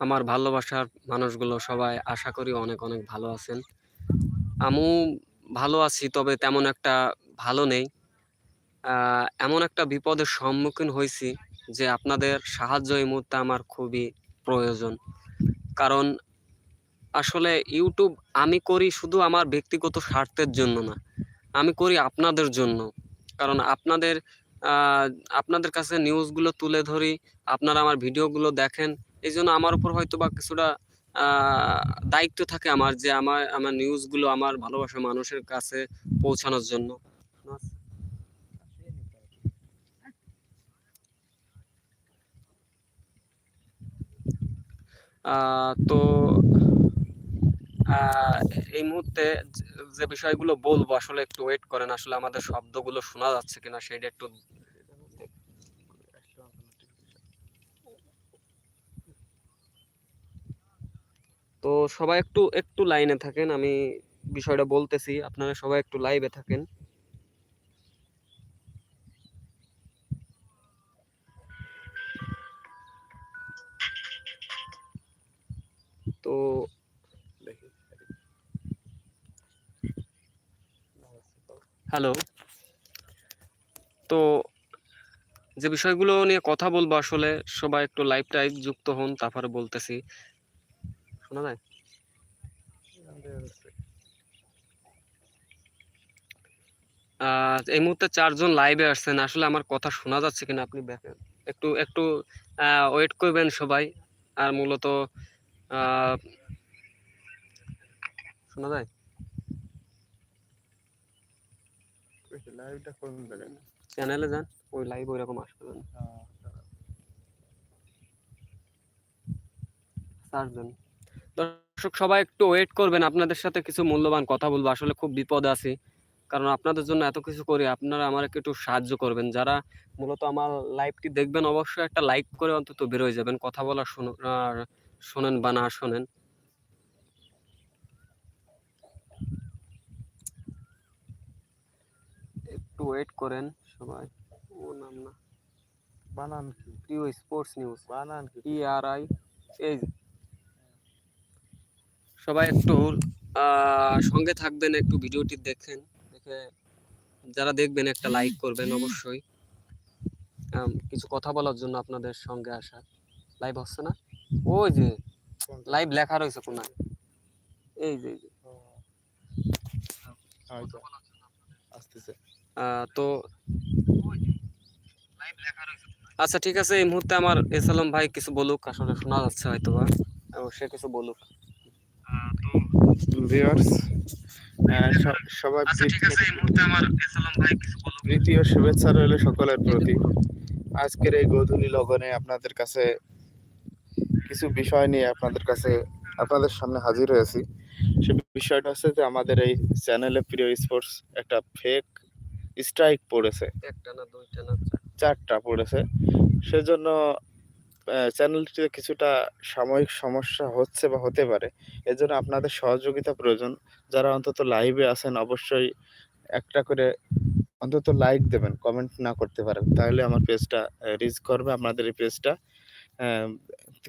আমার ভালোবাসার মানুষগুলো সবাই আশা করি অনেক, অনেক ভালো আছেন। আমিও ভালো আছি তবে তেমন একটা ভালো নেই। এমন একটা বিপদের সম্মুখীন হয়েছি যে আপনাদের সাহায্য এই মুহূর্তে আমার খুবই প্রয়োজন। কারণ আসলে ইউটিউব আমি করি শুধু আমার ব্যক্তিগত স্বার্থের জন্য না। আমি করি আপনাদের জন্য। কারণ আপনাদের আপনাদের কাছে নিউজগুলো তুলে ধরি, আপনারা আমার ভিডিওগুলো দেখেন। এজন্য আমার উপর হয়তো বা কিছুটা দায়িত্ব থাকে আমার যে আমার আমার নিউজগুলো আমার ভালোবাসা মানুষের কাছে পৌঁছানোর জন্য। তো এই মুহূর্তে যে বিষয়গুলো বলব, আসলে একটু ওয়েট করেন। আসলে আমাদের শব্দগুলো শোনা যাচ্ছে কিনা সেটা একটু তো সবাই একটু, একটু লাইনে থাকেন। আমি বিষয়টা বলতেছি। আপনারা সবাই একটু লাইভে থাকেন। তো হ্যালো। তো যে বিষয়গুলো নিয়ে কথা বলব আসলে সবাই একটু লাইভটায় যুক্ত হন তারপরে বলতেছি। শোনা যায়? এই মুহূর্তে ৪ জন লাইভে আসছেন। আসলে আমার কথা শোনা যাচ্ছে কিনা আপনি দেখেন। একটু, একটু ওয়েট করবেন সবাই। আর মূলত শোনা যায়? চ্যানেলে যান। ওই লাইভ ঐরকম আসবে না। দর্শক সবাই একটু ওয়েট করবেন। আপনাদের সাথে কিছু মূল্যবান কথা বলব। আসলে খুব বিপদ আছি। কারণ আপনাদের জন্য এত কিছু করি। আপনারা আমাকে একটু সাহায্য করবেন। যারা মূলত আমার লাইভটি দেখবেন অবশ্যই একটা লাইক করে অন্তত বের হয়ে যাবেন। কথা বলা শোনো আর শোনেন বা না শোনেন। একটু ওয়েট করেন সবাই। ও নাম না। বানান কি? প্রিয় স্পোর্টস নিউজ। বানান কি? পিআরআই এই যে। সবাই একটু সঙ্গে থাকবেন, একটু ভিডিওটি দেখেন। দেখে যারা দেখবেন একটা লাইক করবেন অবশ্যই। কিছু কথা বলার জন্য আপনাদের সঙ্গে আসা। লাইভ হচ্ছে না? ওই যে লাইভ লেখা রয়েছে কোনায়। এই যে। আচ্ছা। তো আচ্ছা ঠিক আছে এই মুহূর্তে আমার এস আলম ভাই কিছু বলুক। আসলে শোনা যাচ্ছে হয়তোবা। ও সে কিছু বলুক। ভিউয়ার্স সবার আচ্ছা ঠিক আছে এই মুহূর্তে আমার এস ভাই কিছু বলুক। প্রীতি শুভেচ্ছা রইল সকলের প্রতি। আজকের এই গোধূলি লগনে আপনাদের কাছে কিছু বিষয় নিয়ে আপনাদের কাছে আপনাদের সামনে হাজির হয়েছি। সে বিষয়টা হচ্ছে যে আমাদের এই চ্যানেলে প্রিয় স্পোর্টস একটা ফেক স্ট্রাইক পড়েছে। একটা না দুইটা না ৪ টা পড়েছে। সেজন্য চ্যানেলটিতে কিছুটা সাময়িক সমস্যা হচ্ছে বা হতে পারে। এজন্য আপনাদের সহযোগিতা প্রয়োজন। যারা অন্তত লাইভে আছেন অবশ্যই একটা করে অন্তত লাইক দেবেন। কমেন্ট না করতে পারেন। তাহলে আমার পেজটা রিচ করবে আপনাদের এই পেজটা।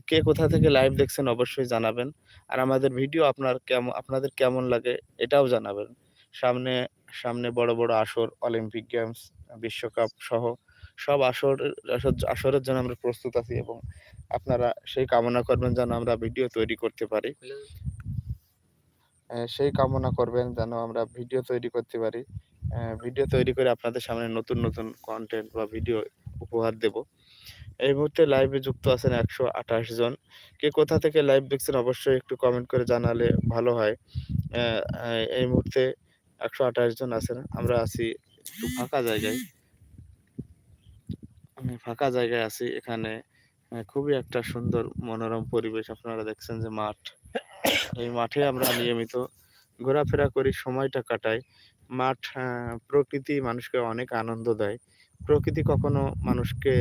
কে কোথা থেকে লাইভ দেখছেন অবশ্যই জানাবেন। আর আমাদের ভিডিও আপনার কেমন আপনাদের কেমন লাগে এটাও জানাবেন। সামনে সামনে বড়, বড় আসর, অলিম্পিক গেমস, বিশ্বকাপ সহ সব আসর আসর আসরের জন্য আমরা প্রস্তুত আছি এবং আপনারা সেই কামনা করবেন যেন আমরা ভিডিও তৈরি করতে পারি। সেই কামনা করবেন যেন আমরা ভিডিও তৈরি করতে পারি। ভিডিও তৈরি করে আপনাদের সামনে নতুন, নতুন কন্টেন্ট বা ভিডিও উপহার দেব। এই মুহূর্তে লাইভে যুক্ত আছেন ১২৮ জন। কে কোথা থেকে লাইভ দেখছেন অবশ্যই একটু কমেন্ট করে জানালে ভালো হয়। এই মুহূর্তে ১২৮ জন আছেন। আমরা আছি একটু ফাঁকা জায়গায়। আমি ফাঁকা জায়গায় আছি। এখানে খুবই একটা সুন্দর মনোরম পরিবেশ। আপনারা দেখছেন যে মাঠ। এই মাঠে আমরা নিয়মিত ঘোরাফেরা করি, সময়টা কাটাই। মাঠ প্রকৃতি মানুষকে অনেক আনন্দ দেয়। প্রকৃতি কখনো মানুষকে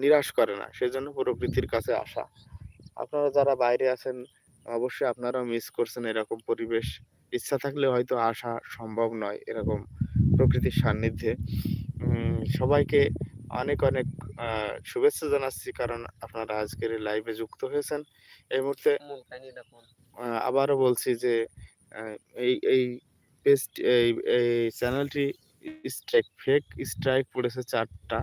নিরাশ করে না। সেজন্য প্রকৃতির কাছে আসা। আপনারা যারা বাইরে আছেন অবশ্যই আপনারাও মিস করছেন এরকম পরিবেশ। ইচ্ছা থাকলে হয়তো আসা সম্ভব নয় এরকম প্রকৃতির সান্নিধ্যে। সবাইকে অনেক, অনেক শুভেচ্ছা জানাচ্ছি কারণ আপনারা আজকের লাইভে যুক্ত হয়েছেন। এই মুহূর্তে আবারও বলছি যে এই এই পেস্ট এই এই চ্যানেলটি স্ট্রাইক ফেক স্ট্রাইক পড়েছে ৪ টা।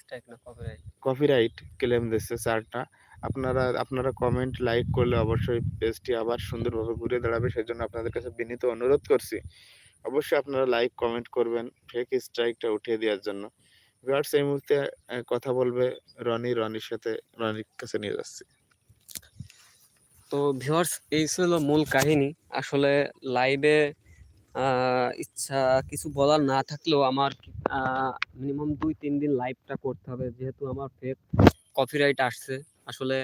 Strike copyright? কপিরাইট ক্লেম দিচ্ছে চারটা আপনারা আপনারা কমেন্ট, লাইক করলে অবশ্যই পেজটি আবার সুন্দরভাবে ঘুরে দাঁড়াবে। সেজন্য আপনাদের কাছে বিনীত অনুরোধ করছি। অবশ্যই আপনারা লাইক, কমেন্ট করবেন ফেক স্ট্রাইকটা উঠিয়ে দেওয়ার জন্য। ভিউয়ার্স এই মুহূর্তে কথা বলবে রনি। রনির সাথে রনির কাছে নিয়ে যাচ্ছি। তো ভিউয়ার্স এই ছিল মূল কাহিনী। আসলে লাইভে ইচ্ছা কিছু বলার না থাকলেও আমার মিনিমাম ২-৩ দিন লাইভটা করতে হবে। যেহেতু আমার ফেক কপিরাইট আসছে। আসলে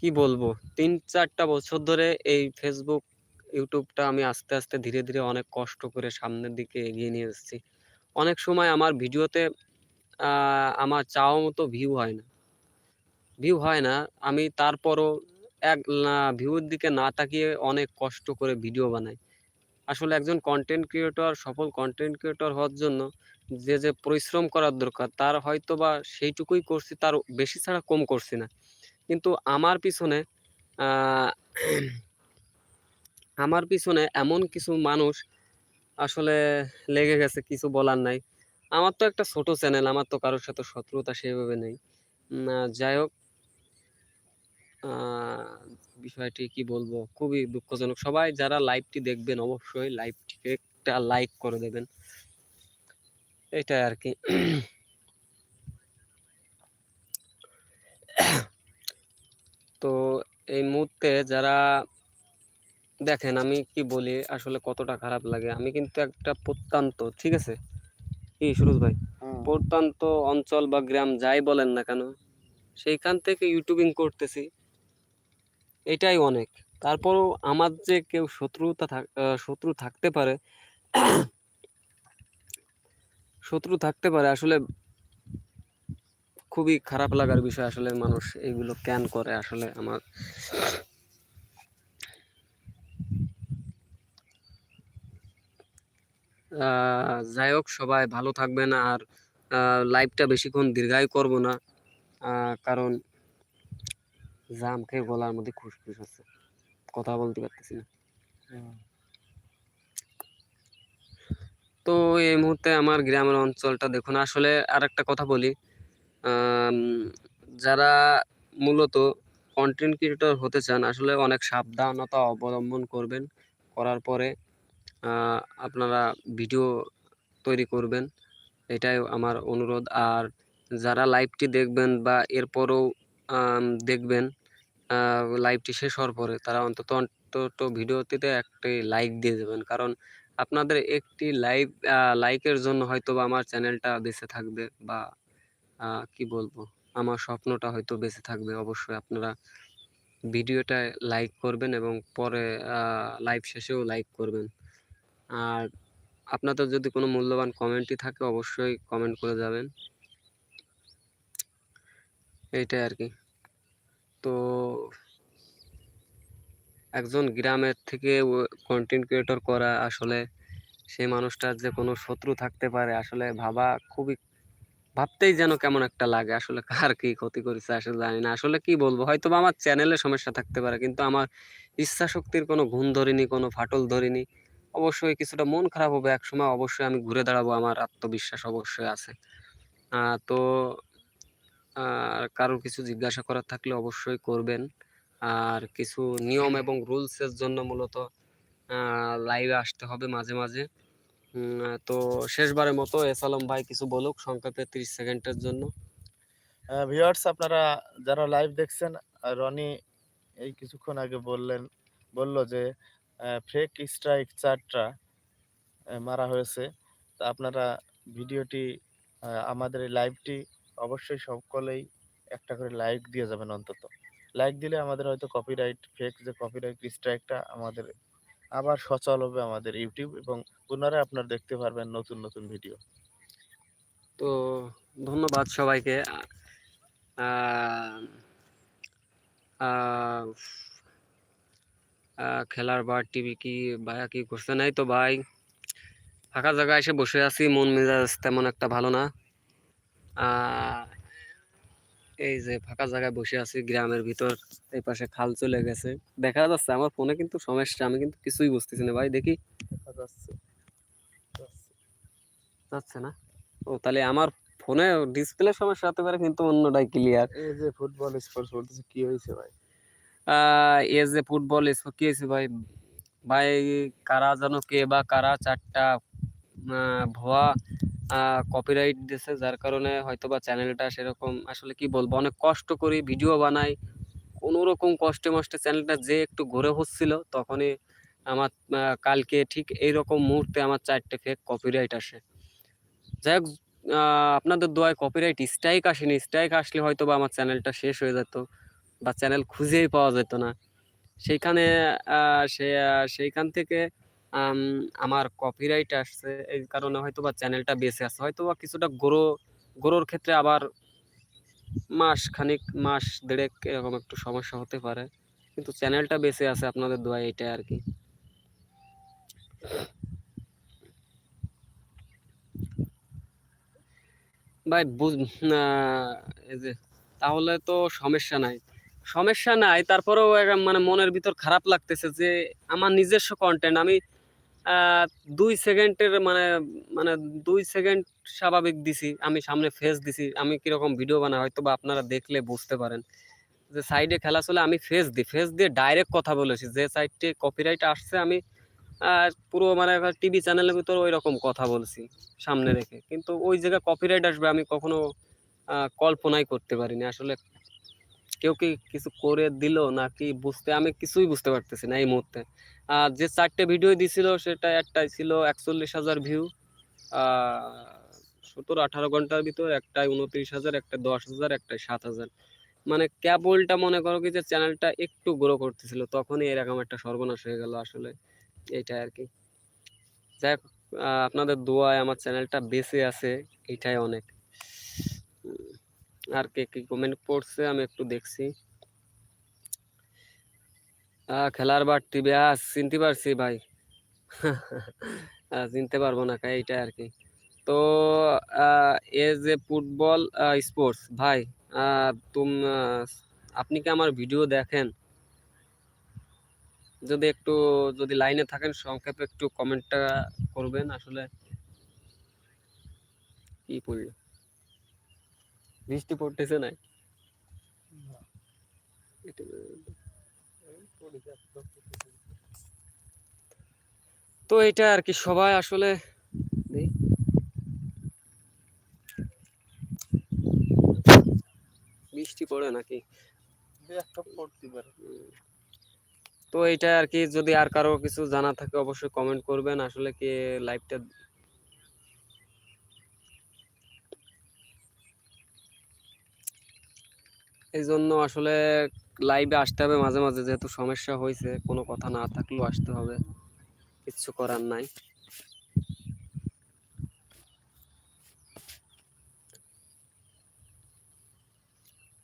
কি বলব? তিন চারটা বছর ধরে এই Facebook, YouTube-টা আমি আস্তে, আস্তে ধীরে, ধীরে অনেক কষ্ট করে সামনের দিকে এগিয়ে নিয়ে এসেছি অনেক সময় আমার ভিডিওতে আমার চাওয়া মতো ভিউ হয় না। ভিউ হয় না। আমি তারপরও এক ভিউর দিকে না তাকিয়ে অনেক কষ্ট করে ভিডিও বানাই। আসলে একজন কন্টেন্ট ক্রিয়েটর সফল কনটেন্ট ক্রিয়েটর হওয়ার জন্য যে, যে পরিশ্রম করার দরকার তার হয়তো বা সেইটুকুই করছি তার বেশি ছাড়া কম করছি না। কিন্তু আমার পিছনে আমার পিছনে এমন কিছু মানুষ আসলে লেগে গেছে কিছু বলার নাই। আমার তো একটা ছোট চ্যানেল, আমার তো কারোর সাথে শত্রুতা সেভাবে নেই। যাই হোক বিষয়টি কি বলব? খুবই দুঃখজনক। সবাই যারা লাইভটি দেখবেন অবশ্যই লাইভটিকে একটা লাইক করে দেবেন। এটাই আরকি। তো এই মুহূর্তে যারা দেখেন আমি কি বলি আসলে কতটা খারাপ লাগে। আমি কিন্তু একটা প্রত্যন্ত, ঠিক আছে? কি সুরজ ভাই? হুম। প্রত্যন্ত অঞ্চল বা গ্রাম যাই বলেন না কেন, সেইখান থেকে ইউটিউবিং করতেছি। এটাই অনেক। তারপরও আমার যে কেউ শত্রুতা শত্রু থাকতে পারে শত্রু থাকতে পারে আসলে খুবই খারাপ লাগার বিষয় আসলে মানুষ এইগুলো ক্যান করে আসলে আমার যাই হোক সবাই ভালো থাকবেন আর লাইভটা বেশিক্ষণ দীর্ঘায়ু করব না। কারণ জাম খেয়ে গলার মধ্যে খুশখুশ হচ্ছে। কথা বলতে পারতেছি না। তো এই মুহূর্তে আমার গ্রামের অঞ্চলটা দেখুন আসলে আর একটা কথা বলি। যারা মূলত কন্টেন্ট ক্রিয়েটর হতে চান আসলে অনেক সাবধানতা অবলম্বন করবেন। করার পরে আপনারা ভিডিও তৈরি করবেন। এটাই আমার অনুরোধ। আর যারা লাইভটি দেখবেন বা এরপরেও দেখবেন লাইভটি শেষ হওয়ার পরে তারা অন্তত, অন্তত ভিডিওটিতে একটি লাইক দিয়ে যাবেন। কারণ আপনাদের একটি লাইভ লাইকের জন্য হয়তো বা আমার চ্যানেলটা বেঁচে থাকবে বা কি বলব? আমার স্বপ্নটা হয়তো বেঁচে থাকবে। অবশ্যই আপনারা ভিডিওটায় লাইক করবেন এবং পরে লাইভ শেষেও লাইক করবেন। আর আপনাদের যদি কোনো মূল্যবান কমেন্টই থাকে, অবশ্যই কমেন্ট করে যাবেন। এইটাই আর কি তো একজন গ্রামের থেকে কনটেন্ট ক্রিয়েটর করা আসলে সেই মানুষটার যে কোনো শত্রু থাকতে পারে, আসলে ভাবা খুবই, ভাবতেই যেন কেমন একটা লাগে। আসলে কার কি ক্ষতি করেছে, আসলে জানি না। আসলে কি বলব? হয়তোবা আমার চ্যানেলে সমস্যা থাকতে পারে। কিন্তু আমার ইচ্ছাশক্তির কোনো ঘুণ ধরিনি, কোনো ফাটল ধরেনি। অবশ্যই কিছুটা মন খারাপ হবে একসময় অবশ্যই আমি ঘুরে দাঁড়াবো। আমার আত্মবিশ্বাস অবশ্যই আছে। তো আ কারোর কিছু জিজ্ঞাসা করার থাকলে অবশ্যই করবেন। আর কিছু নিয়ম এবং রুলসের জন্য মূলত লাইভে আসতে হবে মাঝে, মাঝে। তো শেষবারের মতো এস আলম ভাই কিছু বলুক সংক্ষেপে ৩০ সেকেন্ডের জন্য। আ ভিউয়ার্স আপনারা যারা লাইভ দেখছেন রনি এই কিছুক্ষণ আগে বললেন বলল যে ফেক স্ট্রাইক চারটা মারা হয়েছে। তো আপনারা ভিডিওটি আমাদের এই লাইভটি অবশ্যই সকলেই একটা করে লাইক দিয়ে যাবেন অন্তত। লাইক দিলে আমাদের হয়তো কপিরাইট ফেক যে কপিরাইট স্ট্রাইকটা আমাদের আবার সচল হবে আমাদের ইউটিউব এবং পুনরায় আপনারা দেখতে পারবেন নতুন, নতুন ভিডিও। তো ধন্যবাদ সবাইকে। আ আম আ আ খেলার বার টিভি কি ভাইয়া কি করছেন? নাই তো ভাই ফাঁকা জায়গায় এসে বসে আছি। মন মেজাজ তেমন একটা ভালো না। এই যে ফাঁকা জায়গায় বসে আছি গ্রামের ভিতর এই পাশে খাল চলে গেছে দেখা যাচ্ছে আমার ফোনে কিন্তু সমস্যা আমি কিন্তু কিছুই বুঝতেছি না ভাই দেখি দেখা যাচ্ছে না ও তাহলে আমার ফোনে ডিসপ্লে সমস্যা হতে পারে কিন্তু অন্যটাই ক্লিয়ার এই যে ফুটবল স্পোর্টস বলতেছে কি হয়েছে ভাই এ ফুটবল কি হয়েছে ভাই? ভাই, কারা যেন কে বা কারা চারটা ভুয়া কপিরাইট দিছে যার কারণে হয়তো বা চ্যানেলটা সেরকম আসলে কি বলব, অনেক কষ্ট করি ভিডিও বানাই। কোনো রকম কষ্টে মষ্টে চ্যানেলটা যে একটু ঘুরে হচ্ছিল, তখনই আমার কালকে ঠিক এইরকম মুহূর্তে আমার চারটে ফেক কপিরাইট আসে। যাই হোক আপনাদের দোয়ায় কপিরাইট স্ট্রাইক আসেনি। স্ট্রাইক আসলে হয়তো বা আমার চ্যানেলটা শেষ হয়ে যেত। বা চ্যানেল খুঁজেই পাওয়া যেত না। সেইখানে সে সেইখান থেকে আম, আমার কপিরাইট আসছে। এই কারণে হয়তো বা চ্যানেলটা বেঁচে আছে। হয়তো বা কিছুটা গ্রো গ্রোর ক্ষেত্রে আবার মাস খানিক মাস দেড়েক এরকম একটু সমস্যা হতে পারে। কিন্তু চ্যানেলটা বেঁচে আছে আপনাদের দোয়া এটাই আর কি। ভাই বুঝ এই যে তাহলে তো সমস্যা নাই। সমস্যা নাই। তারপরেও মানে মনের ভিতর খারাপ লাগতেছে যে আমার নিজস্ব কন্টেন্ট আমি দুই সেকেন্ডের মানে মানে দুই সেকেন্ড স্বাভাবিক দিছি, আমি সামনে ফেস দিছি, আমি কীরকম ভিডিও বানাই হয়তো বা আপনারা দেখলে বুঝতে পারেন। যে সাইডে খেলা চলে, আমি ফেস দিই ফেস দিয়ে ডাইরেক্ট কথা বলেছি, যে সাইডে কপিরাইট আসছে, আমি পুরো মানে টিভি চ্যানেলের ভিতর ওই রকম কথা বলছি, সামনে রেখে। কিন্তু ওই জায়গায় কপিরাইট আসবে, আমি কখনো কল্পনাই করতে পারিনি। আসলে কেউ কি কিছু করে দিল নাকি বুঝতে, আমি কিছুই বুঝতে পারতেছি না এই মুহূর্তে। আর যে চারটে ভিডিও দিছিল সেটা একটাই ছিল একচল্লিশ হাজার ভিউ সতেরো আঠারো ঘণ্টার ভিতর একটাই উনত্রিশ হাজার, একটা দশ হাজার, একটাই সাত হাজার। মানে কেবলটা মনে করো কি যে চ্যানেলটা একটু গ্রো করতেছিল, তখনই এরকম একটা সর্বনাশ হয়ে গেল আসলে, এইটাই আর কি। যাই আপনাদের দোয়ায় আমার চ্যানেলটা বেঁচে আছে এটাই অনেক। আর কে কি কমেন্ট পড়ছে আমি একটু দেখছি। খেলার বাড়তি ব্যাস, চিনতে পারছি ভাই। চিনতে পারব না এইটা আর কি। তো এ যে ফুটবল স্পোর্টস ভাই তুম আপনি কি আমার ভিডিও দেখেন? যদি একটু, যদি লাইনে থাকেন, সংক্ষেপে একটু কমেন্টটা করবেন আসলে। কি পড়ল বৃষ্টি পড়তেছে না? তো এটা আর কি সবাই আসলে বৃষ্টি পড়ে নাকি? তো এটা আর কি যদি আর কারও কিছু জানা থাকে অবশ্যই কমেন্ট করবেন। আসলে কি লাইভটা এই জন্য আসলে লাইভে আসতে হবে মাঝে মাঝে। যেহেতু সমস্যা হয়েছে, কোনো কথা না থাকলেও আসতে হবে। কিচ্ছু করার নাই।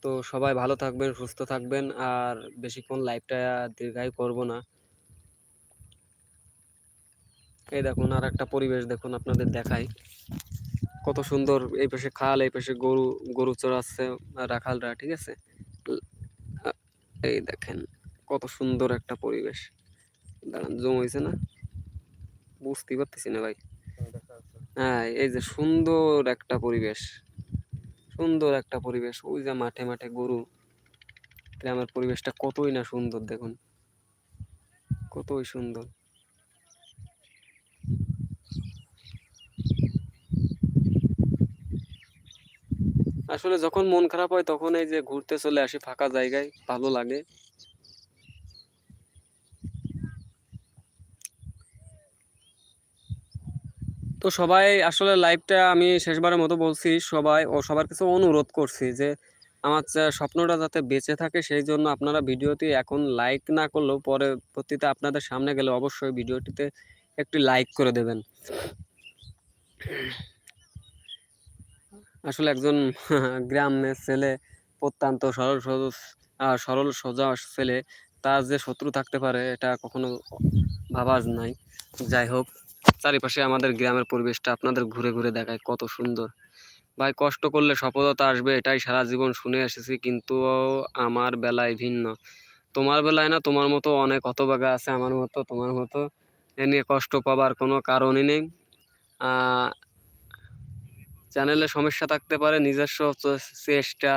তো সবাই ভালো থাকবেন, সুস্থ থাকবেন, আর বেশিক্ষণ লাইভটা দীর্ঘায়ু করব না। এই দেখুন আর একটা পরিবেশ দেখুন আপনাদের দেখাই। কত সুন্দর এই পাশে খাল এই পাশে গরু গরু চড়াচ্ছে রাখালরা ঠিক আছে? এই দেখেন কত সুন্দর একটা পরিবেশ। দাঁড়ান জম হয়েছে না? বুঝতে পারতেছি না ভাই। হ্যাঁ এই যে সুন্দর একটা পরিবেশ। সুন্দর একটা পরিবেশ। ওই যে মাঠে মাঠে গরু। গ্রামের পরিবেশটা কতই না সুন্দর দেখুন। কতই সুন্দর। আসলে যখন মন খারাপ হয় তখন এই যে ঘুরতে চলে আসি ফাঁকা জায়গায়, ভালো লাগে। তো সবাই আসলে লাইভটা আমি শেষবারের মতো বলছি, সবাই ও সবার কাছে অনুরোধ করছি যে আমার স্বপ্নটা যাতে বেঁচে থাকে সেই জন্য আপনারা ভিডিওটি এখন লাইক না করলেও পরবর্তীতে আপনাদের সামনে গেলে অবশ্যই ভিডিওটিতে একটি লাইক করে দেবেন। আসলে একজন গ্রামের ছেলে, প্রত্যন্ত সরল সরল সোজা ছেলে, তার যে শত্রু থাকতে পারে এটা কখনো ভাবা নাই। যাই হোক, চারিপাশে আমাদের গ্রামের পরিবেশটা আপনাদের ঘুরে ঘুরে দেখায় কত সুন্দর। ভাই, কষ্ট করলে সফলতা আসবে, এটাই সারা জীবন শুনে এসেছি, কিন্তু আমার বেলায় ভিন্ন। তোমার বেলায় না, তোমার মতো অনেক হতভাগা আছে আমার মতো, তোমার মতো। এ নিয়ে কষ্ট পাবার কোনো কারণই নেই। চ্যানেলে সমস্যা থাকতে পারে নিজস্ব চেষ্টা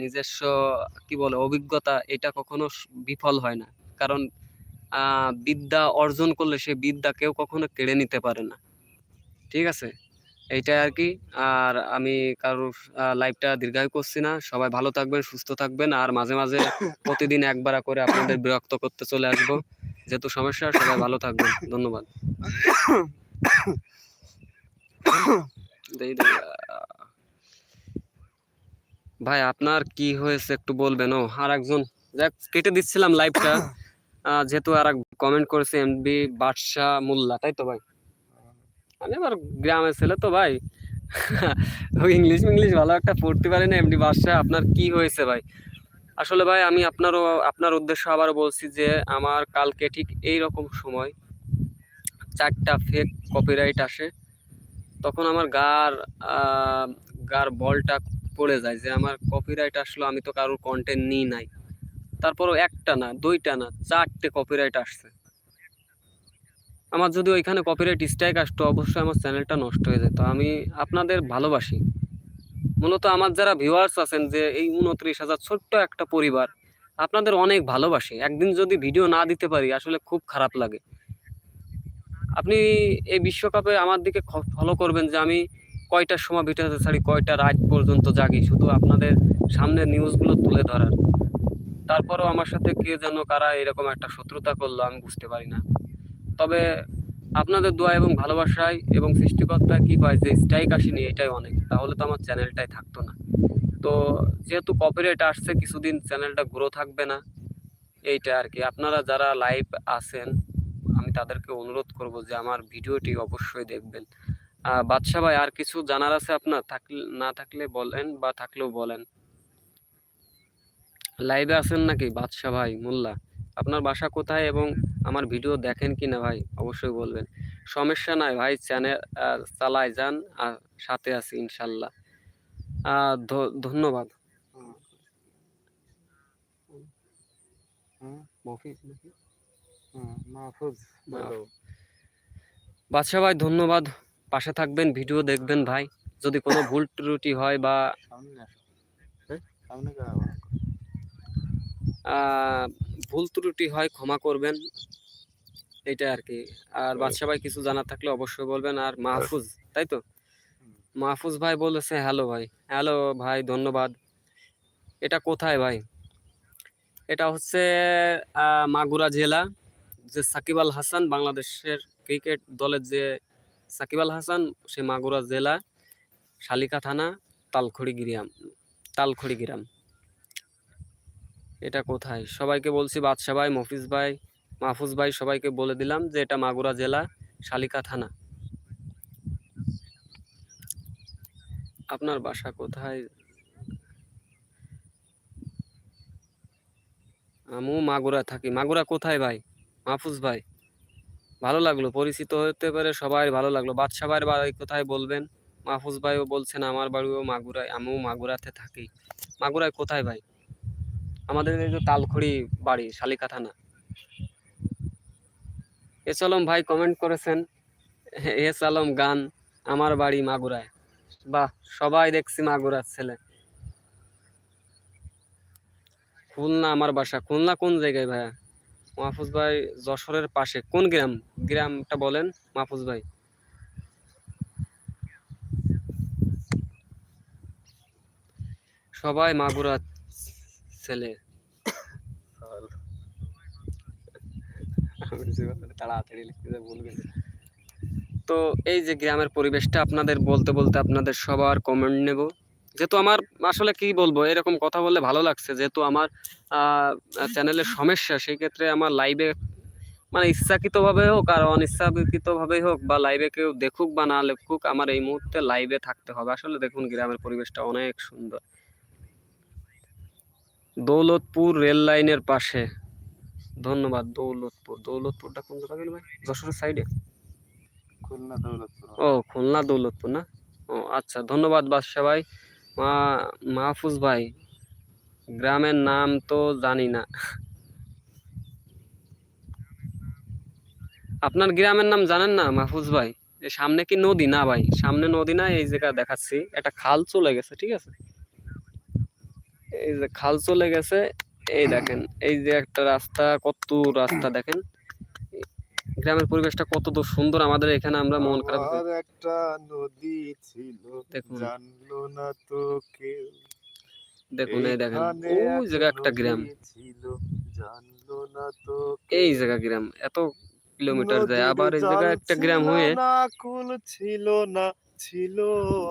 নিজস্ব কি বলে অভিজ্ঞতা এটা কখনো বিফল হয় না। কারণ বিদ্যা অর্জন করলে সে বিদ্যা কেউ কখনো কেড়ে নিতে পারে না। ঠিক আছে? এইটাই আর কি। আর আমি কারোর লাইভটা দীর্ঘায়ু করছি না। সবাই ভালো থাকবেন সুস্থ থাকবেন। আর মাঝে মাঝে প্রতিদিন একবার করে আপনাদের বিরক্ত করতে চলে আসব। যেহেতু সমস্যা সবাই ভালো থাকবেন। ধন্যবাদ। ভাই আপনার কি হয়েছে একটু বলবেন? ও আর একজন যাক কেটে দিচ্ছিলাম লাইভটা যেহেতু আর এক কমেন্ট করেছে এমবি বাদশাহ মোল্লা তাই তো ভাই? আমি আবার গ্রামের ছেলে তো ভাই। ওই ইংলিশ ইংলিশ ভালো একটা পড়তে পারি না এমডি বাদশাহ আপনার কি হয়েছে ভাই? আসলে ভাই আমি আপনারও আপনার উদ্দেশ্য আবার বলছি যে আমার কালকে ঠিক এই রকম সময় চারটা ফেক কপিরাইট আসে। তখন আমার গার গার বলটা পড়ে যায় যে আমার কপিরাইট আসলো, আমি তো কারোর কন্টেন্ট নিই নাই। তারপরও একটা না, দুইটা না, চারটে কপিরাইট আসছে। আমার যদি ওইখানে কপিরাইট স্ট্রাইক আসতো, অবশ্যই আমার চ্যানেলটা নষ্ট হয়ে যেত। আমি আপনাদের ভালোবাসি। মূলত আমার যারা ভিউয়ার্স আছেন যে এই উনত্রিশ হাজার ছোট্ট একটা পরিবার, আপনাদের অনেক ভালোবাসি। একদিন যদি ভিডিও না দিতে পারি, আসলে খুব খারাপ লাগে। আপনি এই বিশ্বকাপে আমার দিকে ফলো করবেন যে আমি কয়টার সময় ভিডিও ছাড়ি কয়টা রাত পর্যন্ত জাগি, শুধু আপনাদের সামনে নিউজগুলো তুলে ধরার। তারপরেও আমার সাথে কে যেন কারা এরকম একটা শত্রুতা করল, আমি বুঝতে পারি না। তবে আপনাদের দোয়া এবং ভালোবাসায় এবং সৃষ্টিকর্তা কি পায়, যে স্ট্রাইক আসেনি, এটাই অনেক। তাহলে তো আমার চ্যানেলটাই থাকতো না। তো যেহেতু কপিরাইট আসছে, কিছুদিন চ্যানেলটা গ্রো থাকবে না, এইটা আর কি। আপনারা যারা লাইভ আছেন তাদেরকে অনুরোধ করব যে আমার ভিডিওটি অবশ্যই দেখবেন। বাদশা ভাই, আর কিছু জানার আছে আপনার? থাকলে, না থাকলে বলেন বা থাকলেও বলেন। লাইভে আছেন নাকি বাদশা ভাই, মোল্লা? আপনার বাসা কোথায় এবং আমার ভিডিও দেখেন কি না ভাই, অবশ্যই বলবেন। সমস্যা নাই ভাই চ্যানেল চালায় যান, আর সাথে আছি ইনশাল্লাহ। ধন্যবাদ। মফিজ নাকি? মাহফুজ বলো। বাদশা ভাই ধন্যবাদ। পাশে থাকবেন ভিডিও দেখবেন ভাই। যদি কোনো ভুল ত্রুটি হয় বা হ্যাঁ? ভুল ত্রুটি হয় ক্ষমা করবেন। এইটাই আর কি। আর বাদশা ভাই কিছু জানা থাকলে অবশ্যই বলবেন। আর মাহফুজ তাই তো? মাহফুজ ভাই বলেছে হ্যালো ভাই। হ্যালো ভাই ধন্যবাদ। এটা কোথায় ভাই? এটা হচ্ছে মাগুরা জেলা। যে সাকিব আল হাসান বাংলাদেশের ক্রিকেট দলের যে সাকিব আল হাসান, সে মাগুরা জেলা, শালিকা থানা, তালখড়ি গ্রাম তালখড়ি গ্রাম। এটা কোথায়? সবাইকে বলছি বাদশা ভাই, মফিজ ভাই, মাহফুজ ভাই, সবাইকে বলে দিলাম যে এটা মাগুরা জেলা, শালিকা থানা। আপনার বাসা কোথায়? আমু মাগুরা থাকি। মাগুরা কোথায় ভাই? মাহফুজ ভাই, ভালো লাগল। পরিচিত হতে পারে সবাই ভালো লাগল। বাদশা ভাইয়ের বাড়ি কোথায় বলবেন? মাহফুজ ভাইও বলছেন, আমার বাড়িও মাগুরায়, আমিও মাগুরাতে থাকি। মাগুরায় কোথায় ভাই? আমাদের এই তালখড়ি বাড়ি, শালিকা থানা। এস আলম ভাই কমেন্ট করেছেন, এস আলম গান, আমার বাড়ি মাগুরায়। বাহ, সবাই দেখছি মাগুরার ছেলে। খুলনা, আমার বাসা। খুলনা কোন জায়গায় ভাইয়া? মাহফুজ ভাই যশোরের পাশে। কোন গ্রাম? গ্রামটা বলেন মাহফুজ ভাই। সবাই মাগুরা ছেলে। তো এই যে গ্রামের পরিবেশটা আপনাদের বলতে বলতে আপনাদের সবার কমেন্ট নেব। যেহেতু আমার আসলে কি বলব এরকম কথা বললে ভালো লাগছে। যেহেতু আমার চ্যানেলের সমস্যা সেই ক্ষেত্রে আমার লাইভে মানে ইচ্ছাকৃতভাবে হোক আর অনিচ্ছাকৃতভাবেই হোক বা লাইভে কেউ দেখুক বা না লেখুক আমার এই মুহূর্তে লাইভে থাকতে হবে। আসলে দেখুন গ্রামের পরিবেশটা অনেক সুন্দর। দৌলতপুর রেল লাইনের পাশে। ধন্যবাদ দৌলতপুর। দৌলতপুরটা কোন জায়গা গেল ভাই? যশোরের সাইডে খুলনা দৌলতপুর। ও খুলনা দৌলতপুর না? ও আচ্ছা ধন্যবাদ বাদশা ভাই। মা মাহফুজ ভাই, গ্রামের নাম তো জানি না। আপনার গ্রামের নাম জানেন না মাহফুজ ভাই? সামনে কি নদী? না ভাই, সামনে নদী না এই জায়গা দেখাচ্ছি। একটা খাল চলে গেছে, ঠিক আছে? এই যে খাল চলে গেছে, এই দেখেন, এই যে একটা রাস্তা, কত রাস্তা দেখেন। গ্রামের পরিবেশটা কতদূর সুন্দর আমাদের এখানে আমরা মন খারাপ একটা নদী ছিল। জানলো না তো কেউ। দেখুন এই দেখেন ওই জায়গা একটা গ্রাম। ছিল জানলো না তো এই জায়গা গ্রাম এত কিলোমিটার যায়। আবার এই জায়গায় জল একটা গ্রাম হয়ে কুল ছিল না ছিল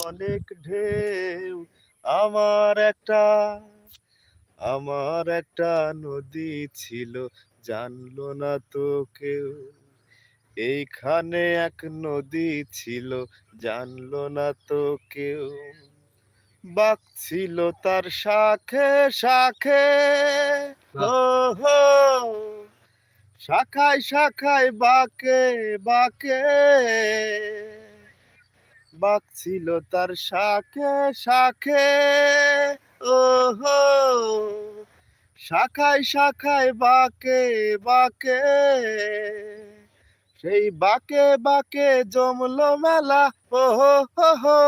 অনেক ঢেউ। আমার একটা আমার একটা নদী ছিল জানলো না তো কেউ। এইখানে এক নদী ছিল জানলো না তো কেউ। বাক ছিল তার শাখে শাখে। শাখায় শাখায় বাকে বাকে। বাক ছিল তার শাখে শাখে। ও হো শাখায় শাখায় বাকে বাকে। সেই বাকে বাকে জমলো মেলা, ও হো হো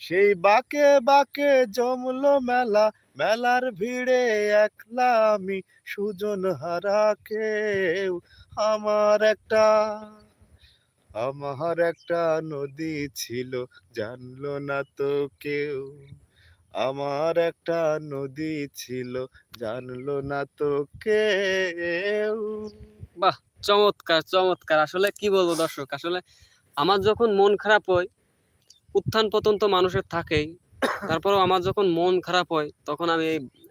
সেই বাকে বাকে জমলো মেলা, মেলার ভিড়ে একলা আমি সুজন হারা কেউ। আমার একটা আমার একটা নদী ছিল, জানলো না তো কেউ। আমার একটা নদী ছিল, জানলো না তো কেউ। চমৎকার চমৎকার। আসলে কি বলব দর্শক, আসলে আমার যখন মন খারাপ হয়, উত্থান পতন তো মানুষের থাকেই, তারপরেও আমার যখন মন খারাপ হয়, তখন আমি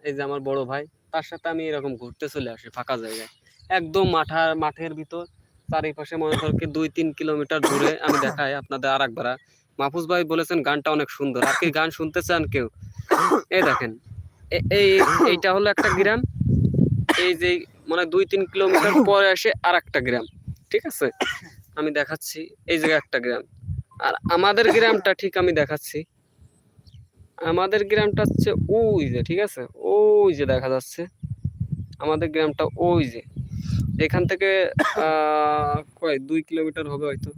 এই যে আমার বড় ভাই, তার সাথে আমি এরকম ঘুরতে চলে আসি ফাঁকা জায়গায়। একদম মাঠার, মাঠের ভিতর, চারিপাশে মনে কর কি দুই তিন কিলোমিটার দূরে আমি দেখাই আপনাদের আর একবার মাহফুজ ভাই বলেছেন, গানটা অনেক সুন্দর। আর কি গান শুনতে চান কেউ? এই দেখেন এই, এইটা হলো একটা গ্রাম, এই যে মানে দুই তিন কিলোমিটার পরে আসে আর একটা গ্রাম ঠিক আছে? আমি দেখাচ্ছি এই জায়গায় একটা গ্রাম। আর আমাদের গ্রামটা ঠিক আমি দেখাচ্ছি। আমাদের গ্রামটা হচ্ছে ওই যে ঠিক আছে? ওই যে দেখা যাচ্ছে। আমাদের গ্রামটা ওই যে। এখান থেকে কয় দুই কিলোমিটার হবে হয়তো।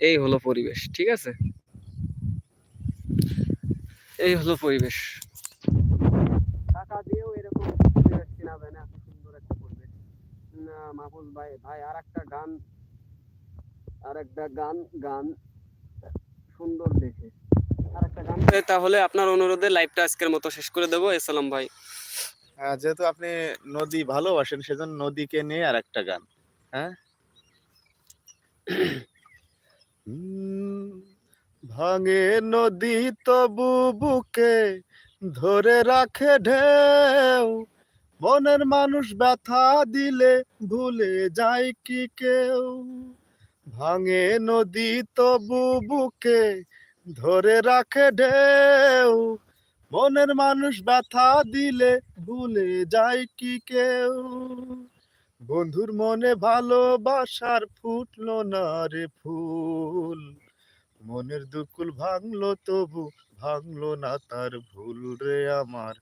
এই হলো পরিবেশ ঠিক আছে? এই হলো পরিবেশ টাকা দিয়েও এরকম পরিবেশ কেনা যায় না এত সুন্দর একটা পরিবেশ না মাহফুজ ভাই ভাই আর একটা গান আর একটা গান গান সুন্দর দেখে। আর একটা গান তাহলে আপনার অনুরোধে লাইভটা আজকের মতো শেষ করে দেবো। এসালাম ভাই। হ্যাঁ, যেহেতু আপনি নদী ভালোবাসেন সেজন্য নদীকে নিয়ে আর একটা গান হ্যাঁ? ভাঙে নদী তবু বুকে ধরে রাখে ঢেউ। মনের মানুষ ব্যথা দিলে ভুলে যায় কি কেউ? ভাঙে নদী তবু বুকে ধরে রাখে ঢেউ। মনের মানুষ ব্যথা দিলে ভুলে যায় কি কেউ? বন্ধুর মনে ভালোবাসার ফুটলো না রে ফুল। মনের দুকুল ভাঙলো তবু, ভাঙলো না তার ভুল রে আমার।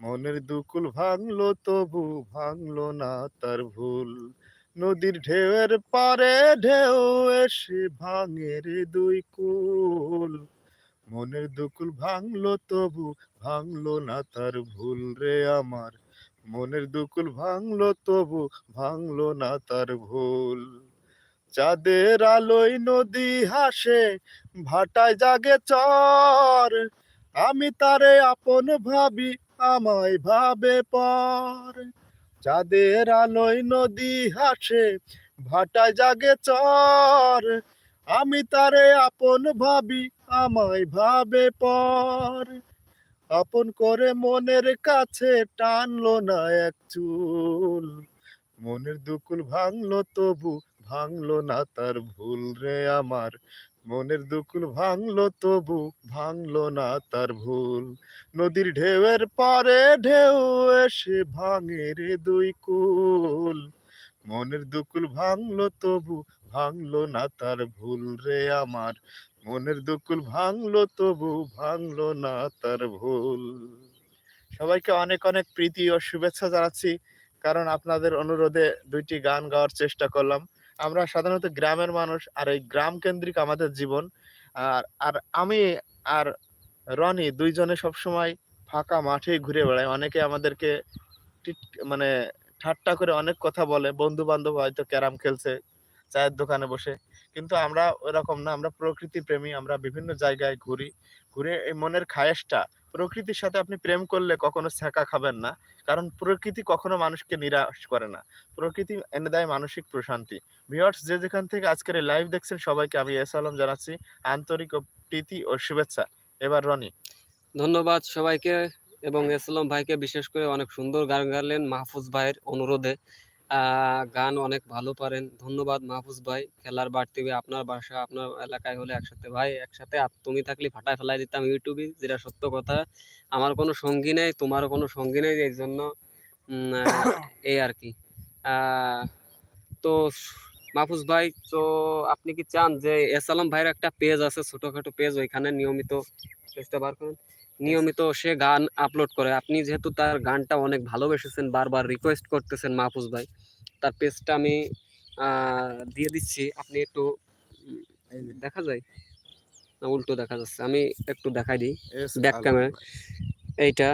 মনের দুকুল ভাঙলো তবু, ভাঙলো না তার ভুল। নদীর ঢেউয়ের পারে ঢেউ এসে ভাঙে রে দুই কুল। মনের দুকুল ভাঙলো তবু, ভাঙলো না তার ভুল রে আমার। মনের দুকুল ভাঙলো তবু, ভাঙলো না তার ভুল। চাঁদের আলোয় নদী হাসে, ভাটায় জাগে চর। আমি তারে আপন ভাবি, আমায় ভাবে পর। চাঁদের আলোয় নদী হাসে, ভাটায় জাগে চর। আমি তারে আপন ভাবি, আমায় ভাবে পর। আপন করে মনের কাছে টানলো না এক চুল। মনের দুকুল ভাঙলো তবু ভাঙলো না তার ভুল রে আমার। মনের দুকুল ভাঙলো তবু ভাঙলো না তার ভুল। নদীর ঢেউয়ের পারে ঢেউ এসে ভাঙে রে দুই কুল। মনের দুকুল ভাঙলো তবু ভাঙলো না তার ভুল রে আমার। মনের দুকুল ভাঙলো তবু ভাঙলো না তার ভুল। সবাইকে অনেক অনেক প্রীতি ও শুভেচ্ছা জানাচ্ছি। কারণ আপনাদের অনুরোধে দুইটি গান গাওয়ার চেষ্টা করলাম। আমরা সাধারণত গ্রামের মানুষ আর এই গ্রাম কেন্দ্রিক আমাদের জীবন। আর আর আমি আর রনি দুইজনে সবসময় ফাঁকা মাঠে ঘুরে বেড়াই। অনেকে আমাদেরকে মানে ঠাট্টা করে অনেক কথা বলে। বন্ধু বান্ধব হয়তো ক্যারাম খেলছে, চায়ের দোকানে বসে। কিন্তু আমরা ওরকম না, আমরা প্রকৃতি প্রেমী, আমরা বিভিন্ন জায়গায় ঘুরি, ঘুরে এই মনের খায়েশটা প্রকৃতির সাথে আপনি প্রেম করলে কখনো ছ্যাঁকা খাবেন না, কারণ প্রকৃতি কখনো মানুষকে নিরাশ করে না। প্রকৃতি এনে দেয় মানসিক প্রশান্তি। ভিউয়ার্স, যে যেখান থেকে আজকের এই লাইভ দেখছেন, সবাইকে আমি এস আলম জানাচ্ছি। আন্তরিক প্রীতি ও শুভেচ্ছা। এবার রনি। ধন্যবাদ সবাইকে এবং এসলাম ভাইকে বিশেষ করে অনেক সুন্দর গান গাইলেন মাহফুজ ভাইয়ের অনুরোধে। গান অনেক ভালো পারেন। ধন্যবাদ মাহফুজ ভাই। খেলার বাড়তি আপনার বাসা আপনার এলাকায় হলে একসাথে। ভাই একসাথে তুমি থাকলে ফাটায় ফেলাই দিতাম ইউটিউবে যেটা সত্য কথা। আমার কোনো সঙ্গী নেই তোমারও কোনো সঙ্গী নেই এই জন্য উম, এই আর কি। আহ, তো মাহফুজ ভাই তো আপনি কি চান যে এসালাম ভাইয়ের একটা পেজ আছে ছোটখাটো পেজ ওইখানে নিয়মিত পেজটা বার করুন? নিয়মিত সে গান আপলোড করে। আপনি যেহেতু তার গানটা অনেক ভালোবেসেছেন বারবার রিকোয়েস্ট করতেছেন মাহফুজ ভাই তার পেজটা আমি দিয়ে দিচ্ছি। আপনি একটু দেখা যায়? না উল্টো দেখা যাচ্ছে। আমি একটু দেখাই দিই। ব্যাক ক্যামেরা এইটা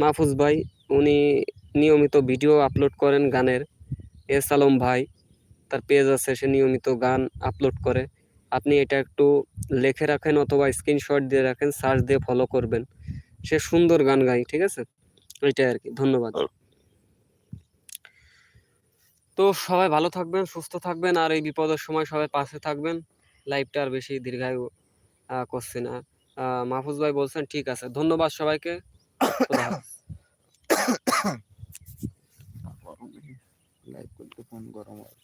মাহফুজ ভাই উনি নিয়মিত ভিডিও আপলোড করেন গানের। এস আলম ভাই তার পেজ আছে সে নিয়মিত গান আপলোড করে। আপনি এটা একটু লিখে রাখেন অথবা স্ক্রিনশট দিয়ে রাখেন সার্চ দিয়ে ফলো করবেন। সে সুন্দর গান গায় ঠিক আছে? এটাই আর কি ধন্যবাদ তো সবাই ভালো থাকবেন সুস্থ থাকবেন আর এই বিপদের সময় সবাই পাশে থাকবেন। লাইফটা আর বেশি দীর্ঘায়ু করছি না। আহ, মাহফুজ ভাই বলছেন ঠিক আছে ধন্যবাদ সবাইকে। লাইভ করতে ফোন গরম হয়।